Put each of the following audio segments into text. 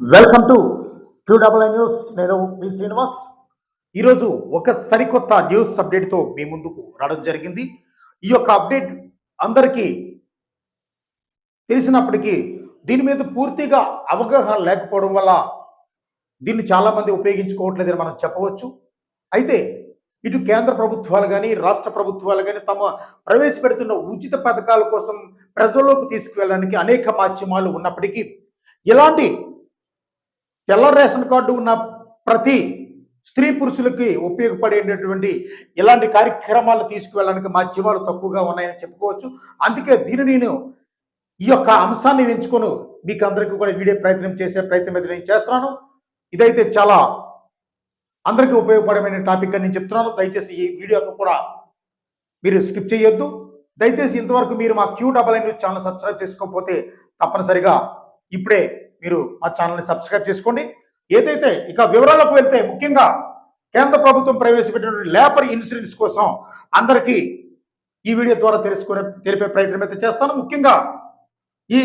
Welcome to Q news నేను మీ శ్రీనివాస్. ఈరోజు ఒక సరికొత్త న్యూస్ అప్డేట్తో మీ ముందుకు రావడం జరిగింది. ఈ యొక్క అప్డేట్ అందరికీ తెలిసినప్పటికీ దీని మీద పూర్తిగా అవగాహన లేకపోవడం వల్ల దీన్ని చాలామంది ఉపయోగించుకోవట్లేదని మనం చెప్పవచ్చు. అయితే ఇటు కేంద్ర ప్రభుత్వాలు కానీ రాష్ట్ర ప్రభుత్వాలు కానీ తమ ప్రవేశపెడుతున్న ఉచిత పథకాల కోసం ప్రజల్లోకి తీసుకువెళ్ళడానికి అనేక మాధ్యమాలు ఉన్నప్పటికీ ఇలాంటి తెల్ల రేషన్ కార్డు ఉన్న ప్రతి స్త్రీ పురుషులకి ఉపయోగపడేటటువంటి ఇలాంటి కార్యక్రమాలు తీసుకువెళ్ళడానికి మాధ్యమాలు తక్కువగా ఉన్నాయని చెప్పుకోవచ్చు. అందుకే దీన్ని నేను ఈ యొక్క అంశాన్ని ఎంచుకొని మీకు అందరికీ కూడా వీడియో ప్రయత్నం చేసే ప్రయత్నం అయితే నేను చేస్తున్నాను. ఇదైతే చాలా అందరికీ ఉపయోగపడమైన టాపిక్ అని నేను చెప్తున్నాను. దయచేసి ఈ వీడియోను కూడా మీరు స్కిప్ చేయొద్దు. దయచేసి ఇంతవరకు మీరు మా Q double news channel subscribe చేసుకోకపోతే తప్పనిసరిగా ఇప్పుడే మీరు మా ఛానల్ని సబ్స్క్రైబ్ చేసుకోండి. ఏదైతే ఇక వివరాలకు వెళ్తే ముఖ్యంగా కేంద్ర ప్రభుత్వం ప్రవేశపెట్టినటువంటి లేబర్ ఇన్సూరెన్స్ కోసం అందరికీ ఈ వీడియో ద్వారా తెలుసుకునే తెలిపే ప్రయత్నం అయితే చేస్తాను. ముఖ్యంగా ఈ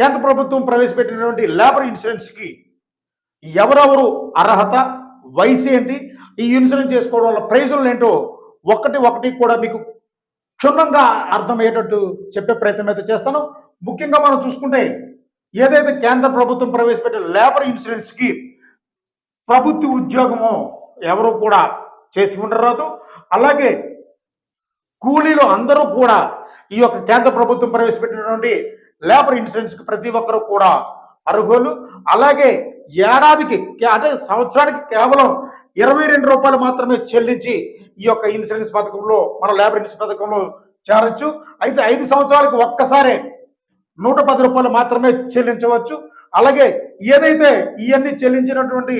కేంద్ర ప్రభుత్వం ప్రవేశపెట్టినటువంటి లేబర్ ఇన్సూరెన్స్కి ఎవరెవరు అర్హత వయసు ఏంటి ఈ ఇన్సూరెన్స్ చేసుకోవడం వల్ల ప్రైజులు ఏంటో ఒకటి ఒకటి కూడా మీకు క్షుణ్ణంగా అర్థమయ్యేటట్టు చెప్పే ప్రయత్నం అయితే చేస్తాను. ముఖ్యంగా మనం చూసుకుంటే ఏదైతే కేంద్ర ప్రభుత్వం ప్రవేశపెట్టిన లేబర్ ఇన్సూరెన్స్కి ప్రభుత్వ ఉద్యోగము ఎవరు కూడా చేసి ఉండరాదు అలాగే కూలీలు అందరూ కూడా ఈ యొక్క కేంద్ర ప్రభుత్వం ప్రవేశపెట్టినటువంటి లేబర్ ఇన్సూరెన్స్కి ప్రతి ఒక్కరూ కూడా అర్హులు. అలాగే ఏడాదికి అంటే సంవత్సరానికి కేవలం ఇరవై రెండు రూపాయలు మాత్రమే చెల్లించి ఈ యొక్క ఇన్సూరెన్స్ పథకంలో మన లేబర్ ఇన్సూరెన్స్ పథకంలో చేరొచ్చు. అయితే ఐదు సంవత్సరాలకు ఒక్కసారే నూట పది రూపాయలు మాత్రమే చెల్లించవచ్చు. అలాగే ఏదైతే ఇవన్నీ చెల్లించినటువంటి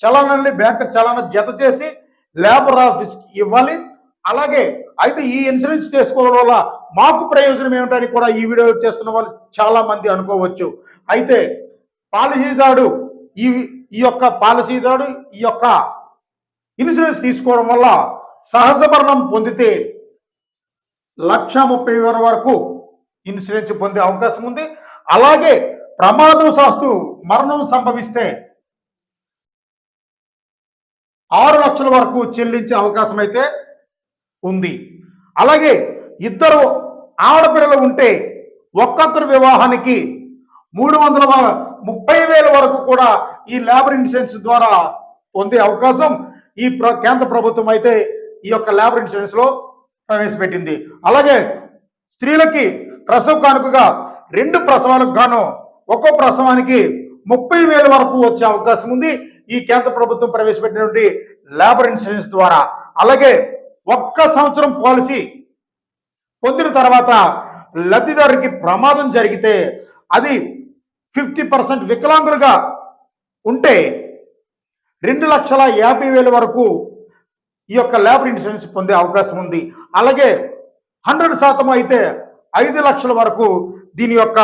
చలనాన్ని బ్యాంక్ చలన జత చేసి లేబర్ ఆఫీస్కి ఇవ్వాలి. అలాగే అయితే ఈ ఇన్సూరెన్స్ చేసుకోవడం వల్ల మాకు ప్రయోజనం ఏమిటని కూడా ఈ వీడియో చేస్తున్న వాళ్ళు చాలా మంది అనుకోవచ్చు. అయితే పాలసీదారుడు ఈ ఈ యొక్క పాలసీదారుడు ఈ యొక్క ఇన్సూరెన్స్ తీసుకోవడం వల్ల సహజ మరణం పొందితే లక్ష ముప్పై వేల వరకు ఇన్సూరెన్స్ పొందే అవకాశం ఉంది. అలాగే ప్రమాదం శాస్తు మరణం సంభవిస్తే ఆరు లక్షల వరకు చెల్లించే అవకాశం అయితే ఉంది. అలాగే ఇద్దరు ఆడపిల్లలు ఉంటే ఒక్కొక్కరు వివాహానికి మూడు వందల ముప్పై వేల వరకు కూడా ఈ లేబర్ ఇన్సూరెన్స్ ద్వారా పొందే అవకాశం ఈ ప్ర- కేంద్ర ప్రభుత్వం అయితే ఈ యొక్క లేబర్ ఇన్సూరెన్స్లో ప్రవేశపెట్టింది. అలాగే స్త్రీలకి ప్రసవ కానుకగా రెండు ప్రసవాలకు గాను ఒక్కో ప్రసవానికి ముప్పై వేల వరకు వచ్చే అవకాశం ఉంది. ఈ కేంద్ర ప్రభుత్వం ప్రవేశపెట్టినటువంటి లేబర్ ఇన్సూరెన్స్ ద్వారా. అలాగే ఒక్క సంవత్సరం పాలసీ పొందిన తర్వాత లబ్ధిదారుకి ప్రమాదం జరిగితే అది ఫిఫ్టీ పర్సెంట్ వికలాంగులుగా ఉంటే రెండు లక్షల యాభై వేల వరకు ఈ యొక్క లేబర్ ఇన్సూరెన్స్ పొందే అవకాశం ఉంది. అలాగే హండ్రెడ్ శాతం అయితే ఐదు లక్షల వరకు దీని యొక్క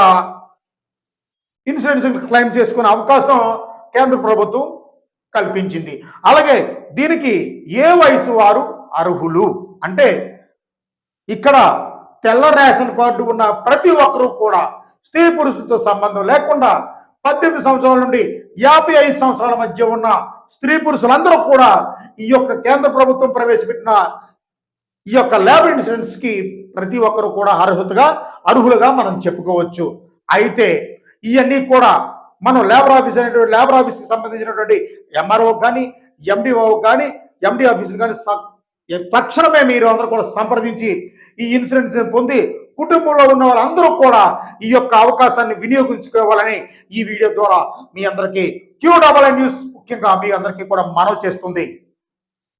ఇన్సూరెన్స్ క్లెయిమ్ చేసుకునే అవకాశం కేంద్ర ప్రభుత్వం కల్పించింది. అలాగే దీనికి ఏ వయసు వారు అర్హులు? అంటే ఇక్కడ తెల్ల రేషన్ కార్డు ఉన్న ప్రతి ఒక్కరూ కూడా స్త్రీ పురుషులతో సంబంధం లేకుండా పద్దెనిమిది సంవత్సరాల నుండి యాభై ఐదు సంవత్సరాల మధ్య ఉన్న స్త్రీ పురుషులందరూ కూడా ఈ యొక్క కేంద్ర ప్రభుత్వం ప్రవేశపెట్టిన ఈ యొక్క లేబర్ ఇన్సూరెన్స్కి ప్రతి ఒక్కరు కూడా అర్హతగా అర్హులుగా మనం చెప్పుకోవచ్చు. అయితే ఇవన్నీ కూడా మనం లేబర్ ఆఫీస్ అనేటువంటి లేబర్ ఆఫీస్కి సంబంధించినటువంటి ఎంఆర్ఓ కానీ ఎండిఓ కానీ ఎండి ఆఫీసులు కానీ తక్షణమే మీరు అందరూ కూడా సంప్రదించి ఈ ఇన్సూరెన్స్ పొంది కుటుంబంలో ఉన్న వాళ్ళందరూ కూడా ఈ యొక్క అవకాశాన్ని వినియోగించుకోవాలని ఈ వీడియో ద్వారా మీ అందరికీ క్యూ డబల్ న్యూస్ ముఖ్యంగా మీ అందరికీ కూడా మనవి చేస్తుంది.